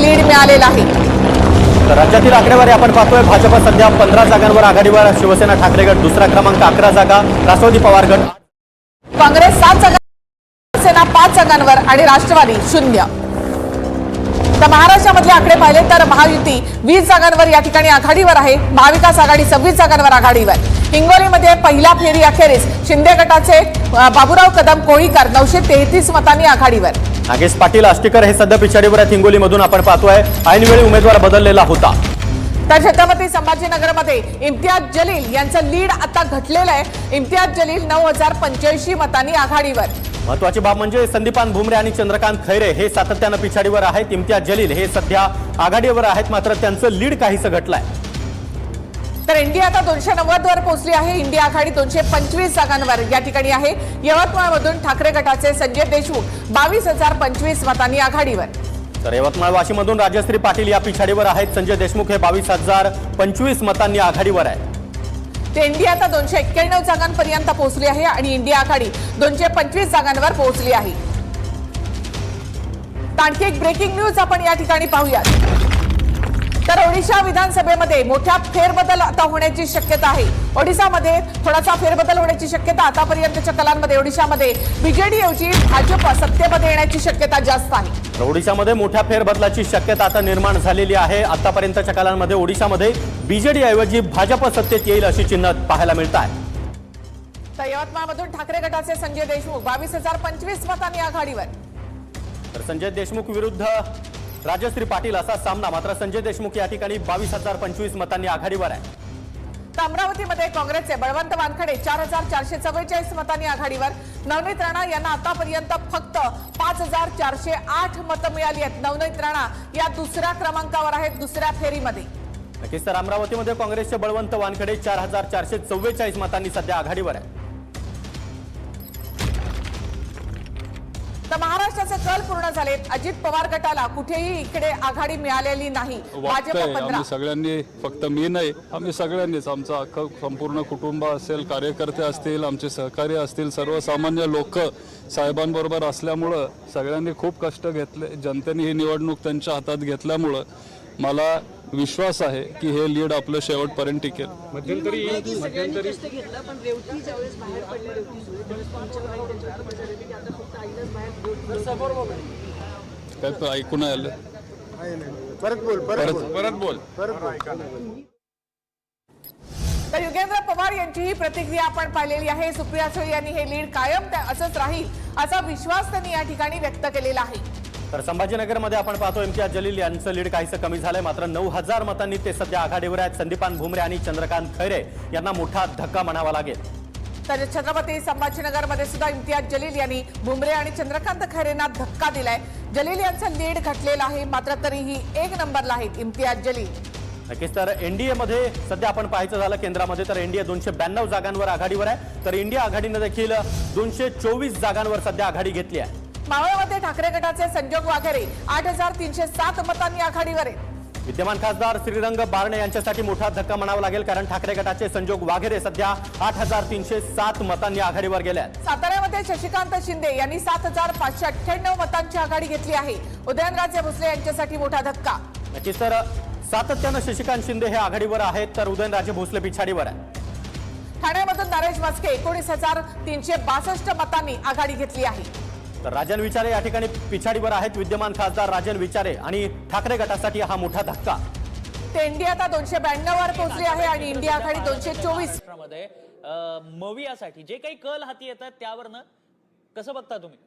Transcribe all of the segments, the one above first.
Lead मिळालेलं आहे. राज्यातील आकडेवारी आपण पाहतोय भाजप सध्या पंधरा जागांवर आघाडीवर शिवसेना ठाकरे गट दुसरा क्रमांक अकरा जागा राष्ट्रवादी पवार गट काँग्रेस सात जागा शिवसेना पाच जागांवर आणि राष्ट्रवादी शून्य. तर महाराष्ट्रामधले आकडे पाहिले तर महायुती वीस जागांवर या ठिकाणी आघाडीवर आहे. महाविकास आघाडी सव्वीस जागांवर आघाडीवर. हिंगोलीमध्ये पहिल्या फेरी अखेरीस शिंदे गटाचे बाबूराव कदम कोळीकर नऊशे तेहतीस मतांनी आघाडीवर. नागेश पाटील आष्टीकर हे सध्या पिछाडीवर आहेत. हिंगोलीमधून आपण पाहतोय ऐनवेळी उमेदवार बदललेला होता. तर छत्रपती संभाजीनगरमध्ये इम्तियाज जलील यांचं लीड आता घटलेलं आहे. इम्तियाज जलील नऊ हजार पंच्याऐंशी मतांनी आघाडीवर. महत्वाची बाब म्हणजे संदीपान भुमरे आणि चंद्रकांत खैरे हे सातत्यानं पिछाडीवर आहेत. इम्तियाज जलील हे सध्या आघाडीवर आहेत मात्र त्यांचं लीड काहीसं घटलंय. तर इंडिया आता दोनशे नव्वद वर पोहोचली आहे. इंडिया आघाडी दोनशे पंचवीस जागांवर या ठिकाणी आहे. यवतमाळमधून ठाकरे गटाचे संजय देशमुख बावीस हजार पंचवीस मतांनी आघाडीवर. तर यवतमाळ वाशीमधून राजश्री पाटील या पिछाडीवर आहेत. संजय देशमुख हे बावीस हजार पंचवीस मतांनी आघाडीवर आहे ते इंडिया आता दोनशे एक्क्याण्णव जागांपर्यंत पोहोचली आहे आणि इंडिया आघाडी दोनशे पंचवीस जागांवर पोहोचली आहे. आणखी एक ब्रेकिंग न्यूज आपण या ठिकाणी पाहूयात. तर ओडिशा विधानसभेमध्ये मोठ्या फेरबदल आता होण्याची शक्यता आहे. ओडिशामध्ये थोडासा फेरबदल होण्याची शक्यता आतापर्यंतच्या कलांमध्ये ओडिशामध्ये बीजेडी ऐवजी भाजप सत्तेमध्ये येण्याची शक्यता जास्त आहे. ओडिशामध्ये मोठ्या फेरबदलाची शक्यता आता निर्माण झालेली आहे. आतापर्यंतच्या कालांमध्ये ओडिशामध्ये बीजेडी ऐवजी भाजप सत्तेत येईल अशी चिन्ह पाहायला मिळत आहे तर यवतमाळमधून ठाकरे गटाचे संजय देशमुख बावीस हजार पंचवीस मतांनी आघाडीवर. तर संजय देशमुख विरुद्ध राजश्री पाटील असा सामना मात्र संजय देशमुख या ठिकाणी बावीस हजार पंचवीस मतांनी आघाडीवर आहे. तर अमरावतीमध्ये काँग्रेसचे बळवंत वानखडे चार हजार चारशे चव्वेचाळीस मतांनी आघाडीवर. नवनीत राणा यांना आतापर्यंत फक्त पाच हजार चारशे आठ मतं मिळाली आहेत. नवनीत राणा या दुसऱ्या क्रमांकावर आहेत दुसऱ्या फेरीमध्ये. नक्कीच तर अमरावतीमध्ये काँग्रेसचे बळवंत वानखडे चार हजार चारशे चव्वेचाळीस मतांनी सध्या आघाडीवर आहे महाराष्ट्राचे कल पूर्ण झालेत. अजित पवार गटाला कुठेही इकडे आघाडी मिळालेली नाही. भाजप सगळ्यांनी फक्त मी नाही आम्ही सगळ्यांनीच आमचं अख्खं संपूर्ण कुटुंब असेल कार्यकर्ते असतील आमचे सहकारी असतील सर्वसामान्य लोक साहेबांबरोबर असल्यामुळं सगळ्यांनी खूप कष्ट घेतले. जनतेने ही निवडणूक त्यांच्या हातात घेतल्यामुळं मला विश्वास आहे की हे लीड आपलं शेवटपर्यंत टिकेल. आईलाच बाहेर काय तर ऐकून नाही आलं परत बोल परत बोल. परत बोल. परत तर युगेंद्र पवार यांची ही प्रतिक्रिया आपण पाहिलेली आहे. सुप्रिया सुळे यांनी हे लीड कायम त्या- असंच राहील असा विश्वास त्यांनी या ठिकाणी व्यक्त केलेला आहे. तर संभाजीनगरमध्ये आपण पाहतो इम्तियाज जलील यांचं लीड काहीसं कमी झालंय. मात्र नऊ हजार मतांनी ते सध्या आघाडीवर आहेत. संदीपान भुमरे आणि चंद्रकांत खैरे यांना मोठा धक्का म्हणावा लागेल. तर छत्रपती संभाजीनगरमध्ये सुद्धा इम्तियाज जलील यांनी भुमरे आणि चंद्रकांत खैरेंना धक्का दिलाय. जलील यांचं लीड घटलेलं आहे मात्र तरीही एक नंबरला आहेत इम्तियाज जलील. नक्कीच तर एनडीए मध्ये सध्या आपण पाहायचं झालं केंद्रामध्ये तर एनडीए दोनशे ब्याण्णव जागांवर आघाडीवर आहे. तर इंडिया आघाडीनं देखील दोनशे चोवीस जागांवर सध्या आघाडी घेतली आहे. मावळमध्ये ठाकरे गटाचे संजोग वाघेरे आठ हजार तीनशे सात मतांनी आघाडीवर आहेत विद्यमान खासदार श्रीरंग बारणे यांच्यासाठी मोठा धक्का म्हणावा लागेल कारण ठाकरे गटाचे संजोग वाघेरे सध्या आठ हजार तीनशे सात मतांनी आघाडीवर गेले आहेत साताऱ्यामध्ये शशिकांत शिंदे यांनी सात हजार पाचशे अठ्ठ्याण्णव मतांची आघाडी घेतली आहे. उदयनराजे भोसले यांच्यासाठी मोठा धक्का. नक्कीच तर सातत्यानं शशिकांत शिंदे हे आघाडीवर आहेत तर उदयनराजे भोसले पिछाडीवर आहे ठाण्यामधून नरेश मस्के एकोणीस हजार तीनशे बासष्ट मतांनी आघाडी घेतली आहे. तर राजन विचारे या ठिकाणी पिछाडीवर आहेत विद्यमान खासदार राजन विचारे आणि ठाकरे गटासाठी हा मोठा धक्का. ते इंडिया आता दोनशे ब्याण्णव वर पोहोचली आहे आणि इंडिया आघाडी दोनशे चोवीस. अ, मवियासाठी जे काही कल हाती येतात त्यावरनं कसं बघता तुम्ही?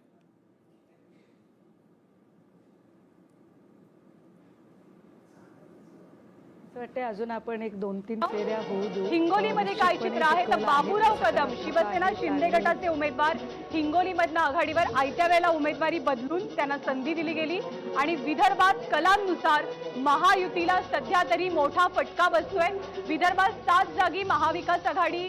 असं वाटतंय अजून आपण एक दोन तीन फेऱ्या होऊ देऊ. हिंगोलीमध्ये काय चित्र आहे? तर बाबूराव कदम शिवसेना शिंदे गटाचे उमेदवार. हिंगोलीमधनं आघाडीवर आयत्या वेळेला उमेदवारी बदलून त्यांना संधी दिली गेली. आणि विदर्भात कलांनुसार महायुतीला सध्या तरी मोठा फटका बसतोय. विदर्भात सात जागी महाविकास आघाडी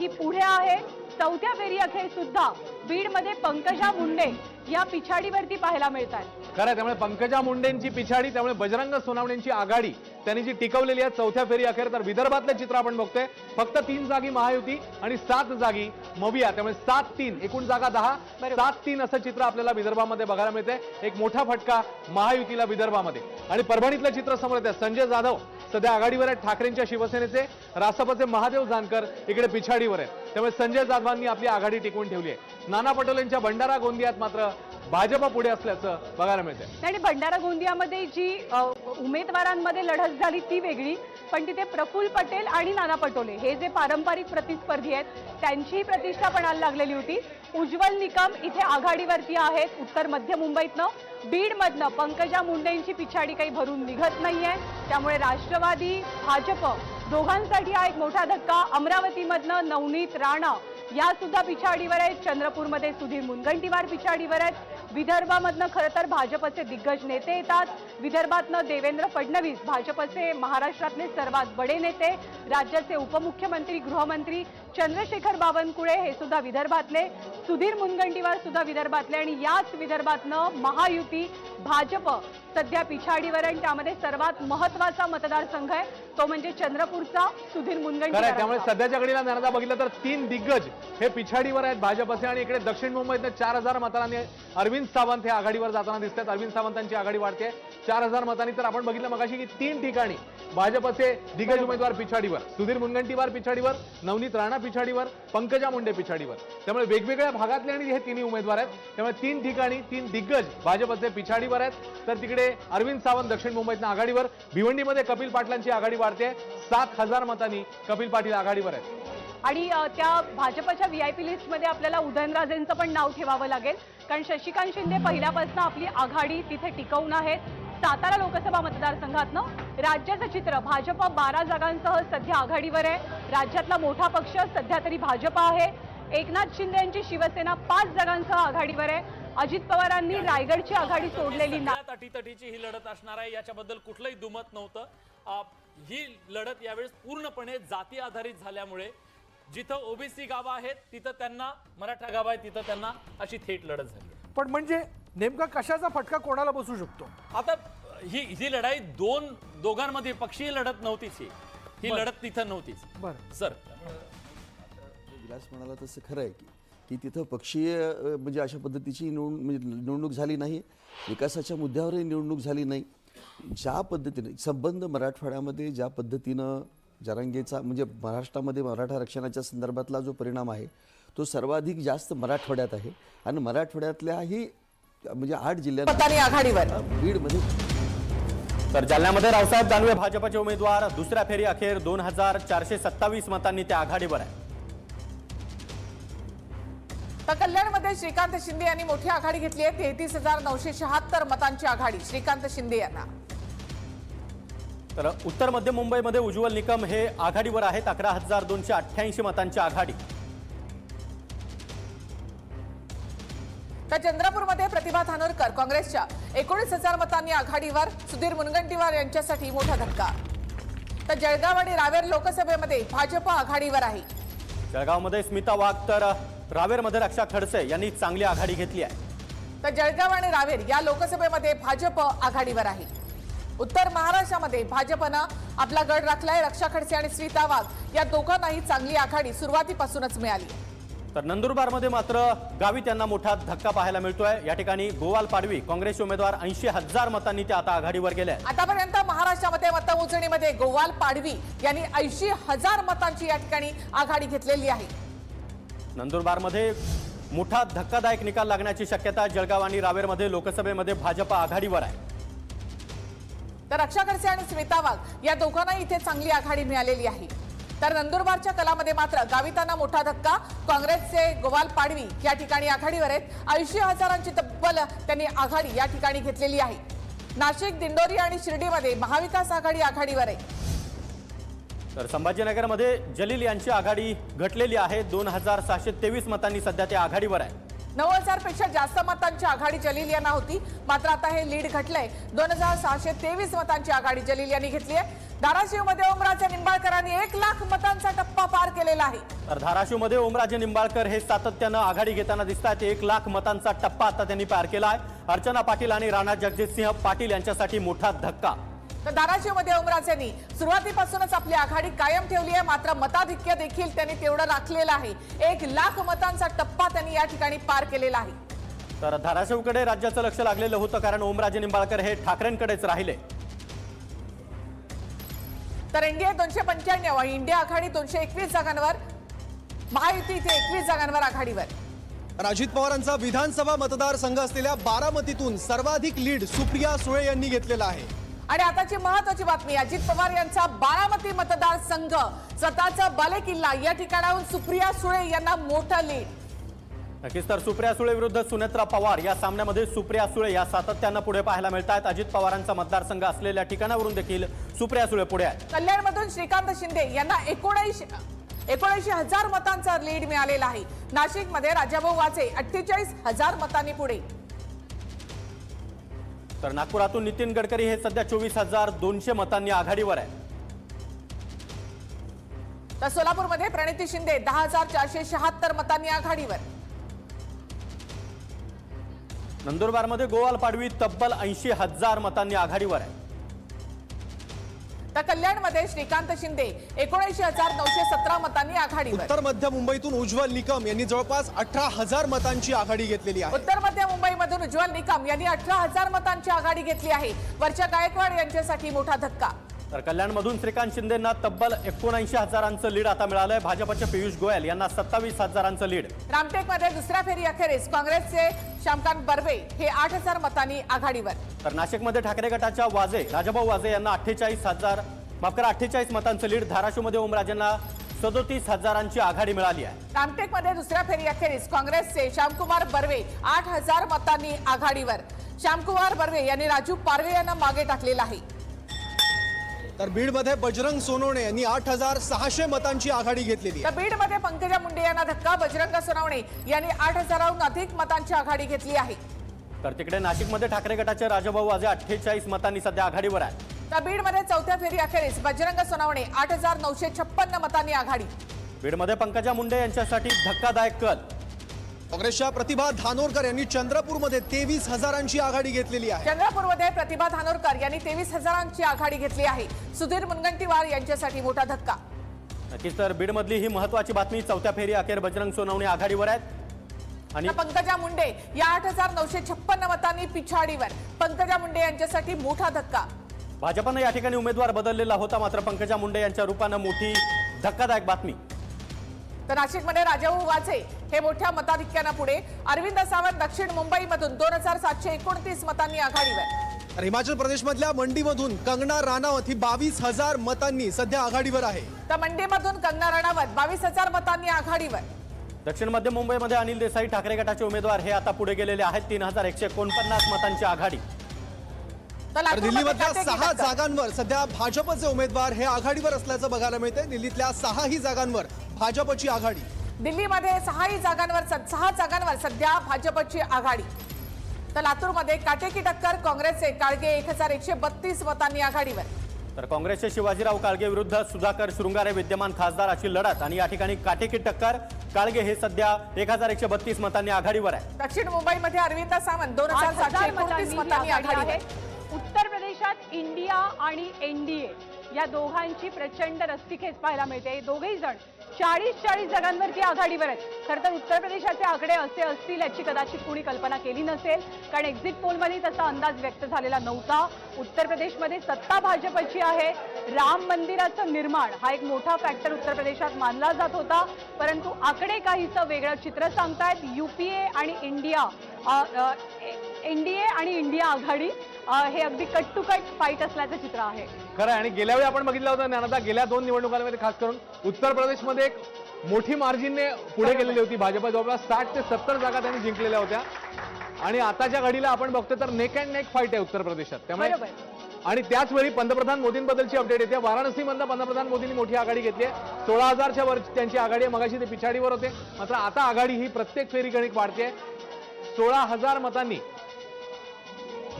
ही पुढे आहे. चौथ्या फेरी अखेर सुद्धा बीडमध्ये पंकजा मुंडे या पिछाडीवरती पाहायला मिळत आहेत खरं त्यामुळे पंकजा मुंडेंची पिछाडी त्यामुळे बजरंग सोनावणेंची आघाडी त्यांनी जी टिकवलेली आहे चौथ्या फेरी अखेर तर विदर्भातले चित्र आपण बघतोय. फक्त तीन जागी महायुती आणि सात जागी मविया त्यामुळे सात तीन एकूण जागा दहा सात तीन असं चित्र आपल्याला विदर्भामध्ये बघायला मिळते एक मोठा फटका महायुतीला विदर्भामध्ये. आणि परभणीतलं चित्र समोर येतं संजय जाधव सध्या आघाडीवर आहेत ठाकरेंच्या शिवसेनेचे रासपचे महादेव जानकर इकडे पिछाडीवर आहेत. त्यामुळे संजय जाधवांनी आपली आघाडी टिकवून ठेवली आहे. नाना पटोलेंच्या भंडारा गोंदियात मात्र भाजप पुढे असल्याचं बघायला मिळतं आणि भंडारा गोंदियामध्ये जी उमेदवारांमध्ये लढत झाली ती वेगळी पण तिथे प्रफुल्ल पटेल आणि नाना पटोले हे जे पारंपरिक प्रतिस्पर्धी आहेत त्यांचीही प्रतिष्ठा पणाला लागलेली होती. उज्ज्वल निकम इथे आघाडीवरती आहेत उत्तर मध्य मुंबईतनं बीडमधनं पंकजा मुंडेंची पिछाडी काही भरून निघत नाहीये. त्यामुळे राष्ट्रवादी भाजप दोघांसाठी हा एक मोठा धक्का. अमरावतीमधनं नवनीत राणा या सुद्धा पिछाडीवर आहेत. चंद्रपूरमध्ये सुधीर मुनगंटीवार पिछाडीवर आहेत. विदर्भामधनं खरं तर भाजपचे दिग्गज नेते येतात. विदर्भातनं देवेंद्र फडणवीस भाजपचे महाराष्ट्रातले सर्वात बडे नेते राज्याचे उपमुख्यमंत्री गृहमंत्री चंद्रशेखर बावनकुळे हे सुद्धा विदर्भातले सुधीर मुनगंटीवार सुद्धा विदर्भातले आणि याच विदर्भातनं महायुती भाजप सध्या पिछाडीवर आहे आणि त्यामध्ये सर्वात महत्त्वाचा मतदारसंघ आहे तो म्हणजे चंद्रपूरचा सुधीर मुनगंटीवार. त्यामुळे सध्याच्या घडीला नाराजा बघितलं तर तीन दिग्गज हे पिछाडीवर आहेत भाजपचे आणि इकडे दक्षिण मुंबईतनं चार हजार मतांनी अरविंद सावंत हे आघाडीवर जाताना दिसत आहेत अरविंद सावंतांची आघाडी वाढते. चार हजार मतांनी तर आपण बघितलं मगाशी की तीन ठिकाणी भाजपचे दिग्गज उमेदवार पिछाडीवर सुधीर मुनगंटीवार पिछाडीवर नवनीत राणा पिछाडीवर पंकजा मुंडे पिछाडीवर. त्यामुळे वेगवेगळ्या भागातले आणि हे तिन्ही उमेदवार आहेत. त्यामुळे तीन ठिकाणी तीन दिग्गज भाजपचे पिछाडीवर आहेत. तर तिकडे अरविंद सावंत दक्षिण मुंबईतनं आघाडीवर. भिवंडीमध्ये कपिल पाटलांची आघाडी वाढते. सात हजार मतांनी कपिल पाटील आघाडीवर आहेत. आणि त्या भाजपच्या व्हीआयपी लिस्टमध्ये आपल्याला उदयनराजेंचं पण नाव ठेवावं लागेल. कारण शशिकांत शिंदे पहिल्यापासून आपली आघाडी तिथे टिकवून आहेत. सातारा लोकसभा मतदारसंघातनं राज्याचं चित्र भाजप बारा जागांसह सध्या आघाडीवर आहे. राज्यातला मोठा पक्ष सध्या तरी भाजप आहे. एकनाथ शिंदे यांची शिवसेना पाच जागांसह आघाडीवर आहे. अजित पवारांनी रायगडची आघाडी सोडलेली नाही. अटीतटीची ही लढत असणार आहे. याच्याबद्दल कुठलंही दुमत नव्हतं. ही लढत यावेळेस पूर्णपणे जाती आधारित झाल्यामुळे जिथं ओबीसी गावं आहेत तिथं त्यांना मराठा गाव आहे तिथं त्यांना अशी थेट लढत झाली. पण म्हणजे नेमका कशाचा फटका कोणाला बसू शकतो? आता ही ही लढाई दोन दोघांमध्ये पक्षीय लढत नव्हतीच ही. ही लढत तिथं नव्हतीच. बरं. सर. विलास म्हणाला तसं खरं आहे की की तिथं पक्षीय म्हणजे अशा पद्धतीची निवड म्हणजे निवडणूक झाली नाही विकासाच्या मुद्द्यावरही निवडणूक झाली नाही. ज्या पद्धतीने संबंध मराठवाड्यामध्ये ज्या पद्धतीनं जरांगेचा म्हणजे महाराष्ट्रामध्ये मराठा आरक्षणाच्या संदर्भातला जो परिणाम आहे तो सर्वाधिक जास्त मराठवाड्यात आहे. आणि मराठवाड्यातल्याही म्हणजे आठ जिल्ह्यात मतांनी आघाडीवर. बीडमध्ये. तर जालन्यामध्ये रावसाहेब दानवे भाजपचे उमेदवार दुसऱ्या फेरी अखेर दोन हजार चारशे सत्तावीस मतांनी ते आघाडीवर आहे तर कल्याणमध्ये श्रीकांत शिंदे यांनी मोठी आघाडी घेतली आहे. तेहतीस हजार नऊशे शहात्तर मतांची आघाडी. श्रीकांत शिंदे यांना. तर उत्तर मध्य मुंबईमध्ये उज्ज्वल निकम हे आघाडीवर आहेत. अकरा हजार दोनशे अठ्ठ्याऐंशी मतांची आघाडी. तर चंद्रपूरमध्ये प्रतिभा धानोरकर काँग्रेसच्या. एकोणीस हजार मतांनी आघाडीवर सुधीर मुनगंटीवार यांच्यासाठी मोठा धक्का. तर जळगाव आणि रावेर लोकसभेमध्ये भाजप आघाडीवर आहे. जळगावमध्ये स्मिता वाघ तर रावेरमध्ये रक्षा खडसे यांनी चांगली आघाडी घेतली आहे. तर जळगाव आणि रावेर या लोकसभेमध्ये भाजप आघाडीवर आहे. उत्तर महाराष्ट्रामध्ये भाजपनं आपला गड राखलाय. रक्षा खडसे आणि स्मिता वाघ या दोघांनाही चांगली आघाडी सुरुवातीपासूनच मिळाली तर नंदुरबारमध्ये मात्र गावित यांना मोठा धक्का पाहायला मिळतोय. या ठिकाणी गोवाल पाडवी काँग्रेसचे उमेदवार ऐंशी हजार मतांनी ते आता आघाडीवर गेले आहेत आतापर्यंत महाराष्ट्रामध्ये मतमोजणीमध्ये गोवाल पाडवी यांनी ऐंशी हजार मतांची या ठिकाणी आघाडी घेतलेली आहे. नंदुरबारमध्ये मोठा धक्कादायक निकाल लागण्याची शक्यता जळगाव आणि रावेरमध्ये लोकसभेमध्ये भाजप आघाडीवर आहे. तर रक्षा खडसे आणि स्मिता वाघ या दोघांना इथे चांगली आघाडी मिळालेली आहे. तर नंदुरबारच्या कलामध्ये मात्र गावितांना मोठा धक्का. काँग्रेसचे गोवाल पाडवी या ठिकाणी आघाडीवर आहेत. ऐंशी हजारांची तब्बल त्यांनी आघाडी या ठिकाणी घेतलेली आहे. नाशिक दिंडोरी आणि शिर्डीमध्ये महाविकास आघाडी आघाडीवर आहे. तर संभाजीनगरमध्ये जलील यांची आघाडी घटलेली आहे. दोन हजार सहाशे तेवीस मतांनी सध्या ते आघाडीवर आहे. नऊ हजारपेक्षा जास्त मतांची आघाडी जलील यांना होती. मात्र आता हे लीड घटलंय. दोन हजार सहाशे तेवीस मतांची आघाडी जलील यांनी घेतली आहे धाराशिवमध्ये ओमराजे निंबाळकरांनी एक लाख मतांचा टप्पा पार केलेला आहे. तर धाराशिवमध्ये ओमराजे निंबाळकर हे सातत्यानं आघाडी घेताना दिसत आहेत एक लाख मतांचा टप्पा आता त्यांनी पार केला आहे अर्चना पाटील आणि राणा जगजितसिंह पाटील यांच्यासाठी मोठा धक्का. तर धाराशिवमध्ये ओमराजेंनी सुरुवातीपासूनच आपली आघाडी कायम ठेवली आहे. मात्र मताधिक्य देखील त्यांनी तेवढं राखलेलं आहे. एक लाख मतांचा टप्पा त्यांनी या ठिकाणी पार केलेला आहे. तर धाराशिवकडे राज्याचं लक्ष लागलेलं होतं कारण ओमराजे निंबाळकर हे ठाकरेंकडेच राहिले. तर एनडीए दोनशे पंच्याण्णव आणि इंडिया आघाडी दोनशे एकवीस जागांवर. महायुती इथे एकवीस जागांवर आघाडीवर. अजित पवारांचा विधानसभा मतदारसंघ असलेल्या बारामतीतून सर्वाधिक लीड सुप्रिया सुळे यांनी घेतलेला आहे. आणि आताची महत्वाची बातमी अजित पवार यांचा बारामती मतदारसंघ स्वतःचा बालेकिल्ला या ठिकाणाहून सुप्रिया सुळे यांना मोठं लीड. नक्कीच तर सुप्रिया सुळे विरुद्ध सुनेत्रा पवार या सामन्यामध्ये सुप्रिया सुळे या सातत्यानं पुढे पाहायला मिळत आहेत अजित पवारांचा मतदारसंघ असलेल्या ठिकाणावरून देखील सुप्रिया सुळे पुढे आहेत. कल्याणमधून श्रीकांत शिंदे यांना एकोणऐंशी एकोणऐंशी हजार मतांचा लीड मिळालेला आहे. नाशिकमध्ये राजाभाऊ वाचे अठ्ठेचाळीस हजार मतांनी पुढे. तर नागपुरातून नितीन गडकरी हे सध्या चोवीस हजार दोनशे मतांनी आघाडीवर आहे तर सोलापूरमध्ये प्रणिती शिंदे दहा हजार चारशे शहात्तर मतांनी आघाडीवर. नंदुरबारमध्ये गोवाल पाडवी तब्बल ऐंशी हजार मतांनी आघाडीवर आहे तर कल्याणमध्ये श्रीकांत शिंदे एकोणऐंशी हजार नऊशे सतरा मतांनी आघाडीवर. उत्तर मध्य मुंबईतून उज्ज्वल निकम यांनी जवळपास अठरा हजार मतांची आघाडी घेतलेली आहे. उत्तर मध्य मुंबईमधून उज्ज्वल निकम यांनी अठरा हजार मतांची आघाडी घेतली आहे. वरच्या गायकवाड यांच्यासाठी मोठा धक्का. तर कल्याणमधून श्रीकांत शिंदेना तब्बल एकोणऐंशी हजारांचं लीड आता मिळालंय. भाजपचे पियुष गोयल यांना सत्तावीस हजारांचं लीड. रामटेकमध्ये दुसऱ्या फेरी अखेरीस काँग्रेसचे श्यामकांत बर्वे हे आठ हजार मतांनी आघाडीवर. तर नाशिकमध्ये ठाकरे गटाच्या वाजे राजाभाऊ वाजे यांना अठ्ठेचाळीस हजार माफ करा अठ्ठेचाळीस मतांचं लीड. धाराशिवमध्ये ओमराजेंना सदोतीस हजारांची आघाडी मिळाली आहे. रामटेकमध्ये दुसऱ्या फेरी अखेरीस काँग्रेसचे श्यामकुमार बर्वे आठ हजार मतांनी आघाडीवर. श्यामकुमार बर्वे यांनी राजू पारवे यांना मागे टाकलेलं आहे. तर बीडमध्ये बजरंग सोनवणे यांनी आठ हजार सहाशे मतांची आघाडी घेतलेली आहे. तर बीडमध्ये पंकजा मुंडे यांना धक्का बजरंग सोनवणे यांनी आठ हजाराहून अधिक मतांची आघाडी घेतली आहे. तर तिकडे नाशिकमध्ये ठाकरे गटाचे राजाभाऊ वाजे अठ्ठेचाळीस मतांनी सध्या आघाडीवर आहे तर बीडमध्ये चौथ्या फेरी अखेरीस बजरंग सोनवणे आठ हजार नऊशे छप्पन्न मतांनी आघाडी. बीडमध्ये पंकजा मुंडे यांच्यासाठी धक्कादायक कल. काँग्रेसच्या प्रतिभा धानोरकर यांनी चंद्रपूरमध्ये तेवीस हजारांची आघाडी घेतलेली आहे. चंद्रपूरमध्ये प्रतिभा धानोरकर यांनी तेवीस हजारांची आघाडी घेतली आहे. सुधीर मुनगंटीवार यांच्यासाठी मोठा धक्का. नक्कीच तर बीडमधली ही महत्वाची बातमी चौथ्या फेरी अखेर बजरंग सोनवणे आघाडीवर आहेत. आणि पंकजा मुंडे या आठ हजार नऊशे छप्पन्न मतांनी पिछाडीवर. पंकजा मुंडे यांच्यासाठी मोठा धक्का. भाजपनं या ठिकाणी उमेदवार बदललेला होता मात्र पंकजा मुंडे यांच्या रूपानं मोठी धक्कादायक बातमी. तर नाशिकमध्ये राजाभाऊ वाचे हे मोठ्या मताधिक्यानं पुढे. अरविंद सावंत दक्षिण मुंबईमधून दोन हजार सातशे एकोणतीस मतांनी आघाडीवर तर हिमाचल प्रदेशमधल्या मंडीमधून कंगना राणावत ही बावीस हजार मतांनी सध्या आघाडीवर आहे. तर मंडीमधून कंगना राणावत बावीस हजार मतांनी आघाडीवर. दक्षिण मध्य मुंबईमध्ये अनिल देसाई ठाकरे गटाचे उमेदवार हे आता पुढे गेलेले आहेत. तीन हजार एकशे एकोणपन्नास मतांची आघाडी. तर दिल्लीमधल्या सहा. जागांवर सध्या भाजपचे उमेदवार हे आघाडीवर असल्याचं बघायला मिळतंय. दिल्लीतल्या सहाही जागांवर भाजपची आघाडी. दिल्लीमध्ये सहाही जागांवर सहा जागांवर सध्या भाजपची आघाडी. तर लातूरमध्ये काटेकी टक्कर काँग्रेसचे काळगे एक हजार एकशे बत्तीस मतांनी आघाडीवर. तर काँग्रेसचे शिवाजीराव काळगे विरुद्ध सुधाकर शृंगारे विद्यमान खासदार अशी लढत आणि या ठिकाणी काटेकी टक्कर काळगे हे सध्या एक हजार एकशे बत्तीस मतांनी आघाडीवर आहे. दक्षिण मुंबईमध्ये अरविंद सावंत दोन हजार सातशे एकोणतीस मतांनी आघाडी आघाडीवर आहे. उत्तर प्रदेशात इंडिया आणि एनडीए या दोघांची प्रचंड रस्तीखेच पाहायला मिळते. दोघेही जण चाळीस चाळीस जागांवरती आघाडीवर आहेत खरं तर उत्तर प्रदेशाचे आकडे असे असतील याची कदाचित कुणी कल्पना केली नसेल कारण एक्झिट पोलमध्ये तसा अंदाज व्यक्त झालेला नव्हता. उत्तर प्रदेशमध्ये सत्ता भाजपची आहे. राम मंदिराचं निर्माण हा एक मोठा फॅक्टर उत्तर प्रदेशात मानला जात होता. परंतु आकडे काहीचं वेगळं चित्र सांगतायत. युपीए आणि इंडिया एनडीए आणि इंडिया आघाडी. हे अगदी कट टू कट फाईट असल्याचं चित्र आहे. खरं आहे. आणि गेल्या वेळी आपण बघितलं होतं ज्ञानदा गेल्या दोन निवडणुकांमध्ये खास करून उत्तर प्रदेशमध्ये एक मोठी मार्जिनने पुढे गेलेली होती भाजप जवळपास साठ ते सत्तर जागा त्यांनी जिंकलेल्या होत्या. आणि आताच्या घडीला आपण बघतो तर नेक अँड नेक फाईट आहे उत्तर प्रदेशात. त्यामुळे. आणि त्याच वेळी पंतप्रधान मोदींबद्दलची अपडेट येते. वाराणसीमधनं पंतप्रधान मोदींनी मोठी आघाडी घेतली आहे. सोळा हजारच्या वर त्यांची आघाडी आहे. मगाशी ते पिछाडीवर होते. मात्र आता आघाडी ही प्रत्येक फेरी गणिक वाढते. सोळा हजार मतांनी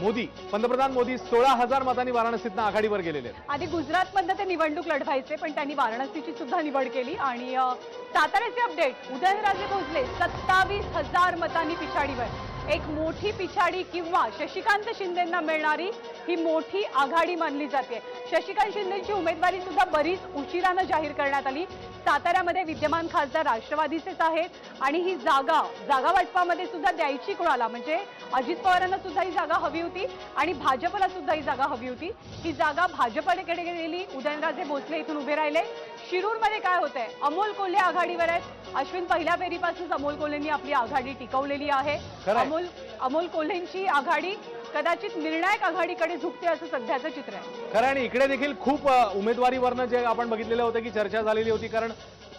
मोदी पंतप्रधान मोदी सोळा हजार मतांनी वाराणसीतनं आघाडीवर गेलेले आहेत. आधी गुजरातमधनं ते निवडणूक लढवायचे पण त्यांनी वाराणसीची सुद्धा निवड केली आणि साताऱ्याचे अपडेट उदयनराजे भोसले सत्तावीस हजार मतांनी पिछाडीवर. एक मोठी पिछाडी किंवा शशिकांत शिंदेंना मिळणारी ही मोठी आघाडी मानली जाते. शशिकांत शिंदेची उमेदवारी सुद्धा बरीच उशिरानं जाहीर करण्यात आली. साताऱ्यामध्ये विद्यमान खासदार राष्ट्रवादीचेच आहेत. आणि ही जागा जागा वाटपामध्ये सुद्धा द्यायची कोणाला? म्हणजे अजित पवारांना सुद्धा ही जागा हवी होती आणि भाजपला सुद्धा ही जागा हवी होती. ही जागा भाजपकडे गेली उदयनराजे भोसले इथून उभे राहिले. शिरूरमध्ये काय होतंय? अमोल कोल्हे आघाडीवर आहेत. अश्विन पहिल्या फेरीपासूनच अमोल कोल्हेंनी आपली आघाडी टिकवलेली आहे. अमोल अमोल कोल्हेंची आघाडी कदाचित निर्णायक आघाडीकडे झुकते असं सध्याचं चित्र आहे. खरं आणि इकडे देखील खूप उमेदवारीवरनं जे आपण बघितलेलं होतं की चर्चा झालेली होती कारण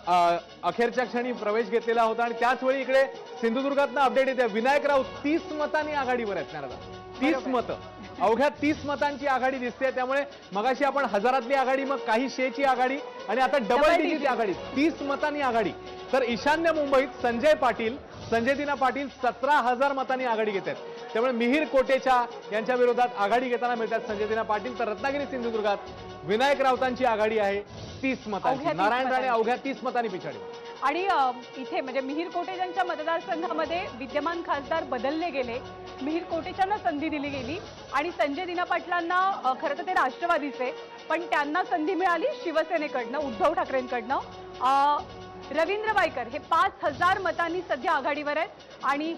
अखेरच्या क्षणी प्रवेश घेतलेला होता आणि त्याच वेळी इकडे सिंधुदुर्गातनं अपडेट येते. विनायक राऊत तीस मतांनी आघाडीवर आहेत नारदा. तीस मतं. अवघ्या तीस मतांची आघाडी दिसते. त्यामुळे मगाशी आपण हजारातली आघाडी मग काही शेची आघाडी आणि आता डबल डिजिट. आघाडी. तीस मतांनी आघाडी. तर ईशान्य मुंबईत संजय पाटील संजय दिना पाटील सतरा हजार मतांनी आघाडी घेत आहेत त्यामुळे मिहीर कोटेच्या यांच्या विरोधात आघाडी घेताना मिळतात संजय दिना पाटील तर रत्नागिरी सिंधुदुर्गात विनायक राऊतांची आघाडी आहे तीस मतांची. नारायण राणे. अवघ्या तीस मतांनी पिछाडी. आणि इथे म्हणजे मिहीर कोटेजांच्या मतदारसंघामध्ये विद्यमान खासदार बदलले गेले. मिहीर कोटेच्यांना संधी दिली गेली आणि संजय दिना पाटलांना खरं तर ते राष्ट्रवादीचे पण त्यांना संधी मिळाली शिवसेनेकडनं उद्धव ठाकरेंकडनं. रवींद्र वायकर हे पाच हजार मतांनी सध्या आघाडीवर आहेत आणि